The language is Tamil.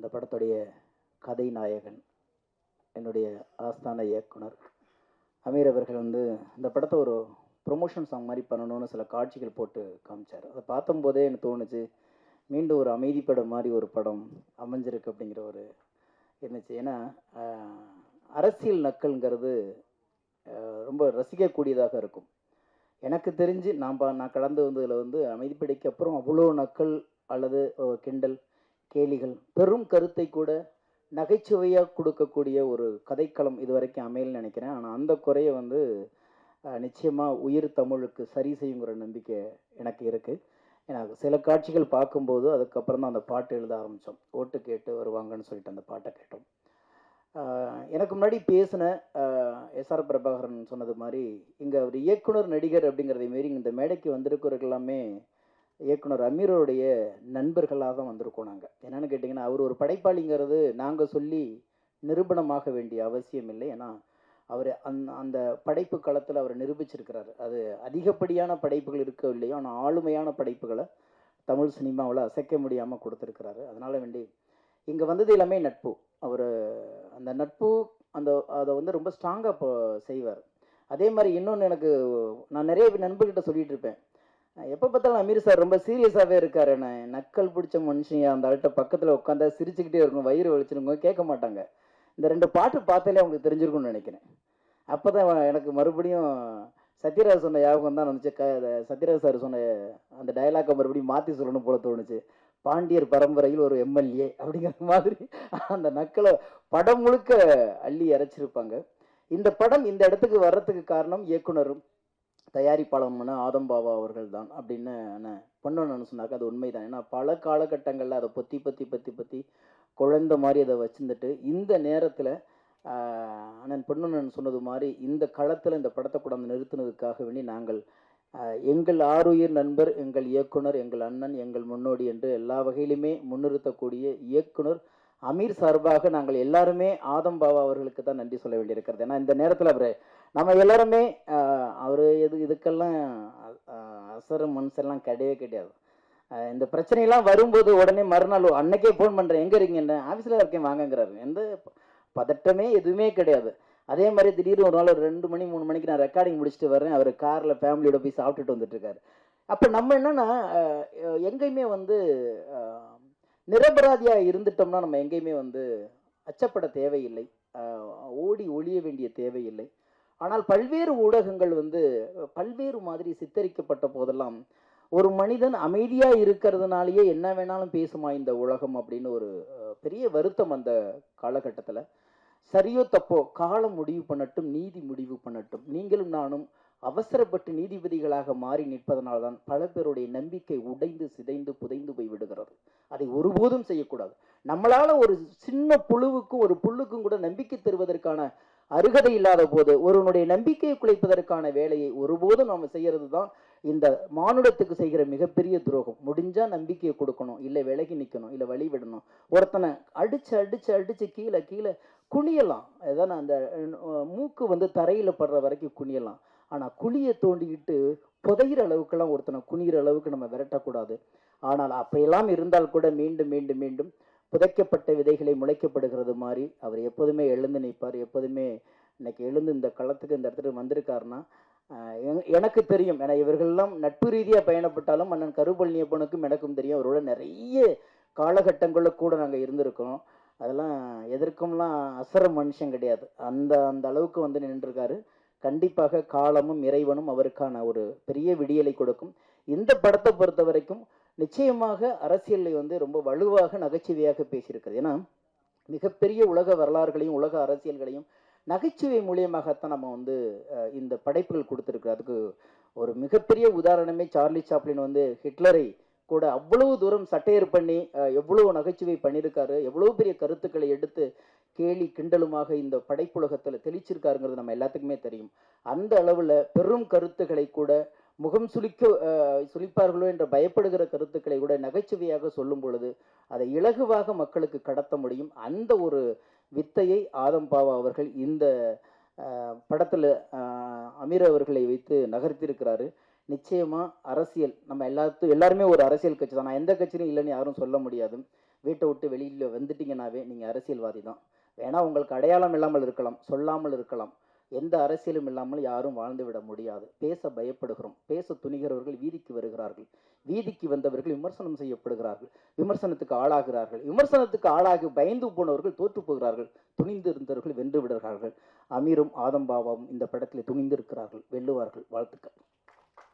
அந்த படத்துடைய கதை நாயகன் என்னுடைய ஆஸ்தான இயக்குனர் அமீர் அவர்கள் வந்து இந்த படத்தை ஒரு ப்ரொமோஷன் சாங் மாதிரி பண்ணணும்னு சில காட்சிகள் போட்டு காமிச்சார். அதை பார்த்தம்போதே எனக்கு தோணுச்சு மீண்டும் ஒரு அமைதி படம் மாதிரி ஒரு படம் அமைஞ்சிருக்கு அப்படிங்கிற ஒரு இருந்துச்சு. ஏன்னா அரசியல் நக்கல்ங்கிறது ரொம்ப ரசிக்கக்கூடியதாக இருக்கும். எனக்கு தெரிஞ்சு நான் பா நான் கடந்து வந்ததில் வந்து அமைதிப்படைக்கு அப்புறம் அவ்வளோ நக்கல் அல்லது கிண்டல் கேலிகள். பெரும் கருத்தை கூட நகைச்சுவையாக கொடுக்கக்கூடிய ஒரு கதைக்களம் இது வரைக்கும் நினைக்கிறேன். ஆனால் அந்த குறையை வந்து நிச்சயமாக உயிர் தமிழுக்கு சரி செய்யுங்கிற நம்பிக்கை எனக்கு இருக்குது ஏன்னா சில காட்சிகள் பார்க்கும்போது அதுக்கப்புறம் தான் அந்த பாட்டு எழுத ஆரம்பித்தோம் ஓட்டு கேட்டு வருவாங்கன்னு சொல்லிட்டு அந்த பாட்டை கேட்டோம். எனக்கு முன்னாடி பேசின எஸ்ஆர் பிரபாகரன் சொன்னது மாதிரி இங்கே ஒரு இயக்குனர் நடிகர் அப்படிங்கிறதை மாரி இந்த மேடைக்கு வந்திருக்கிறவர்கள் எல்லாமே இயக்குனர் அமீரோடைய நண்பர்களாக தான் வந்திருக்கோம் நாங்கள் என்னென்னு கேட்டிங்கன்னா அவர் ஒரு படைப்பாளிங்கிறது நாங்கள் சொல்லி நிரூபணமாக வேண்டிய அவசியம் இல்லை. ஏன்னா அவர் அந் அந்த படைப்பு களத்தில் அவர் நிரூபிச்சிருக்கிறாரு. அது அதிகப்படியான படைப்புகள் இருக்க இல்லையோ ஆனால் ஆளுமையான படைப்புகளை தமிழ் சினிமாவில் அசைக்க முடியாமல் கொடுத்துருக்கிறாரு. அதனால் வேண்டி இங்கே வந்தது எல்லாமே நட்பு. அவர் அந்த நட்பு அந்த அதை வந்து ரொம்ப ஸ்ட்ராங்காக இப்போ செய்வார். அதே மாதிரி இன்னொன்று எனக்கு நான் நிறைய நண்பர்கிட்ட சொல்லிகிட்டு இருப்பேன். எப்போ பார்த்தாலும் அமீர் சார் ரொம்ப சீரியஸாகவே இருக்காரு. என்ன நக்கல் பிடிச்ச மனுஷன் அந்த ஆள்கிட்ட பக்கத்தில் உட்காந்தா சிரிச்சுக்கிட்டே இருக்கும் வயிறு வலிச்சிருங்க கேட்க மாட்டாங்க. இந்த ரெண்டு பாட்டு பார்த்தாலே அவங்களுக்கு தெரிஞ்சிருக்கும்னு நினைக்கிறேன். அப்போ தான் எனக்கு மறுபடியும் சத்யராஜ் சொன்ன யாபகம் தான் வந்துச்சு. க சத்யராஜ் சார் சொன்ன அந்த டயலாக்கை மறுபடியும் மாற்றி சொல்லணும் போல தோணுச்சு. பாண்டியர் பரம்பரையில் ஒரு எம்எல்ஏ அப்படிங்கிற மாதிரி அந்த நக்களை படம் முழுக்க அள்ளி இறைச்சிருப்பாங்க இந்த படம் இந்த இடத்துக்கு வர்றதுக்கு காரணம் இயக்குனரும். தயாரிப்பாளம்னா ஆதம் பாபா அவர்கள் தான் அப்படின்னு நான் பண்ணணும்னு சொன்னாக்க அது உண்மைதான். ஏன்னா பல காலகட்டங்களில் அதை பொத்தி பற்றி பற்றி பற்றி குழந்த மாதிரி அதை வச்சுருந்துட்டு இந்த நேரத்தில் அண்ணன் பொண்ணுன்னு சொன்னது மாதிரி இந்த களத்தில் இந்த படத்தை கொண்டாந்து நிறுத்தினதுக்காக வேண்டி நாங்கள் எங்கள் ஆருயிர் நண்பர் எங்கள் இயக்குனர் எங்கள் அண்ணன் எங்கள் முன்னோடி என்று எல்லா வகையிலுமே முன்னிறுத்தக்கூடிய இயக்குனர் அமீர் சார்பாக நாங்கள் எல்லாருமே ஆதம் பாபா அவர்களுக்கு தான் நன்றி சொல்ல வேண்டியிருக்கிறது. ஏன்னா இந்த நேரத்தில் அவர் நம்ம எல்லாருமே அவர் எது இதுக்கெல்லாம் ஆஹ், அசரு கிடையவே கிடையாது. இந்த பிரச்சனையெல்லாம் வரும்போது உடனே மறுநாள் அன்னைக்கே ஃபோன் பண்ணுறேன் எங்கே இருக்கீங்க ஆஃபீஸில் இருக்கேன் வாங்கங்கிறாரு. எந்த பதட்டமே எதுவுமே கிடையாது. அதே மாதிரி திடீர்னு ஒரு நாள் ஒரு ரெண்டு மணி மூணு மணிக்கு நான் ரெக்கார்டிங் முடிச்சுட்டு வரேன் அவர் காரில் ஃபேமிலியோட போய் சாப்பிட்டுட்டு வந்துட்டுருக்காரு அப்போ நம்ம என்னன்னா எங்கேயுமே வந்து நிரபராதியாக இருந்துட்டோம்னா நம்ம எங்கேயுமே வந்து அச்சப்பட தேவையில்லை. ஓடி ஒளிய வேண்டிய தேவையில்லை. ஆனால் பல்வேறு ஊடகங்கள் வந்து பல்வேறு மாதிரி சித்தரிக்கப்பட்ட போதெல்லாம் ஒரு மனிதன் அமைதியாக இருக்கிறதுனாலயே என்ன வேணாலும் பேசுமா இந்த உலகம் அப்படின்னு ஒரு பெரிய வருத்தம் அந்த காலகட்டத்தில். சரியோ தப்போ காலம் முடிவு பண்ணட்டும் நீதி முடிவு பண்ணட்டும். நீங்களும் நானும் அவசரப்பட்டு நீதிபதிகளாக மாறி நிற்பதனால்தான் பல பேருடைய நம்பிக்கை உடைந்து சிதைந்து புதைந்து போய் விடுகிறது. அதை ஒருபோதும் செய்யக்கூடாது. நம்மளால் ஒரு சின்ன புழுவுக்கும் ஒரு புல்லுக்கும் கூட நம்பிக்கை தருவதற்கான அருகதை இல்லாத போது ஒருவனுடைய நம்பிக்கையை குலைப்பதற்கான வேலையை ஒருபோதும் நாம் செய்யறது தான் இந்த மானுடத்துக்கு செய்கிற மிகப்பெரிய துரோகம். முடிஞ்சா நம்பிக்கையை கொடுக்கணும் இல்லை விலகி நிற்கணும் இல்லை வழி விடணும். ஒருத்தனை அடிச்சு அடிச்சு அடிச்சு கீழே கீழே குனியலாம். ஏதாவது அந்த மூக்கு வந்து தரையில் படுற வரைக்கும் குனியலாம். ஆனால் குழியை தோண்டிக்கிட்டு புதையிற அளவுக்கெல்லாம் ஒருத்தனை குனிகிற அளவுக்கு நம்ம விரட்டக்கூடாது. ஆனால் அப்பையெல்லாம் இருந்தால் கூட மீண்டும் மீண்டும் மீண்டும் புதைக்கப்பட்ட விதைகளை முளைக்கப்படுகிறது மாதிரி அவர் எப்போதுமே எழுந்து நிற்பார். எப்போதுமே இன்னைக்கு எழுந்து இந்த களத்துக்கு இந்த இடத்துக்கு வந்திருக்காருன்னா எனக்கு தெரியும். ஏன்னா இவர்கள்லாம் நட்பு ரீதியாக பயணப்பட்டாலும் அண்ணன் கருபழனியப்பனுக்கும் எனக்கும் தெரியும். அவரோட நிறைய காலகட்டங்களில் கூட நாங்கள் இருந்திருக்கோம். அதெல்லாம் எதற்கும்லாம் அசர மனுஷன் கிடையாது. அந்த அந்த அளவுக்கு வந்து நின்றுருக்காரு. கண்டிப்பாக காலமும் இறைவனும் அவருக்கான ஒரு பெரிய விடியலை கொடுக்கும். இந்த படத்தை பொறுத்த வரைக்கும் நிச்சயமாக அரசியலை வந்து ரொம்ப வலுவாக நகைச்சுவையாக பேசியிருக்கிறது. ஏன்னா மிகப்பெரிய உலக வரலாறுகளையும் உலக அரசியல்களையும் நகைச்சுவை மூலியமாகத்தான் நம்ம வந்து இந்த படைப்புகள் கொடுத்துருக்கு அதுக்கு ஒரு மிகப்பெரிய உதாரணமே சார்லி சாப்ளின் வந்து ஹிட்லரை கூட அவ்வளவு தூரம் சட்டையர் பண்ணி எவ்வளோ எவ்வளவு நகைச்சுவை பண்ணியிருக்காரு எவ்வளவு பெரிய கருத்துக்களை எடுத்து கேலி கிண்டலுமாக இந்த படைப்புலகத்தில் தெளிச்சிருக்காருங்கிறது நம்ம எல்லாத்துக்குமே தெரியும். அந்த அளவில் பெரும் கருத்துக்களை கூட முகம் சுளிக்க சுழிப்பார்களோ சுளிப்பார்களோ என்ற பயப்படுகிற கருத்துக்களை கூட நகைச்சுவையாக சொல்லும் பொழுது அதை இலகுவாக மக்களுக்கு கடத்த முடியும். அந்த ஒரு வித்தையை ஆதம் பாவா அவர்கள் இந்த படத்தில் அமீர் அவர்களை வைத்து நகர்த்தியிருக்கிறாரு. நிச்சயமாக அரசியல் நம்ம எல்லாத்து எல்லாருமே ஒரு அரசியல் கட்சி தான். நான் எந்த கட்சியும் இல்லைன்னு யாரும் சொல்ல முடியாது. வீட்டை விட்டு வெளியில் வந்துட்டீங்கன்னாவே நீங்கள் அரசியல்வாதி தான். வேணால் உங்களுக்கு அடையாளம் இல்லாமல் இருக்கலாம் சொல்லாமல் இருக்கலாம். எந்த அரசியலும் இல்லாமல் யாரும் வாழ்ந்து விட முடியாது. பேச பயப்படுகிறோம். பேச துணிகிறவர்கள் வீதிக்கு வருகிறார்கள். வீதிக்கு வந்தவர்கள் விமர்சனம் செய்யப்படுகிறார்கள். விமர்சனத்துக்கு ஆளாகிறார்கள். விமர்சனத்துக்கு ஆளாகி பயந்து போனவர்கள் தோற்று போகிறார்கள். துணிந்திருந்தவர்கள் வென்று விடுகிறார்கள். அமீரும் ஆதம்பாவாவும் இந்த படத்தில் துணிந்திருக்கிறார்கள். வெல்லுவார்கள். வாழ்த்துக்கள்.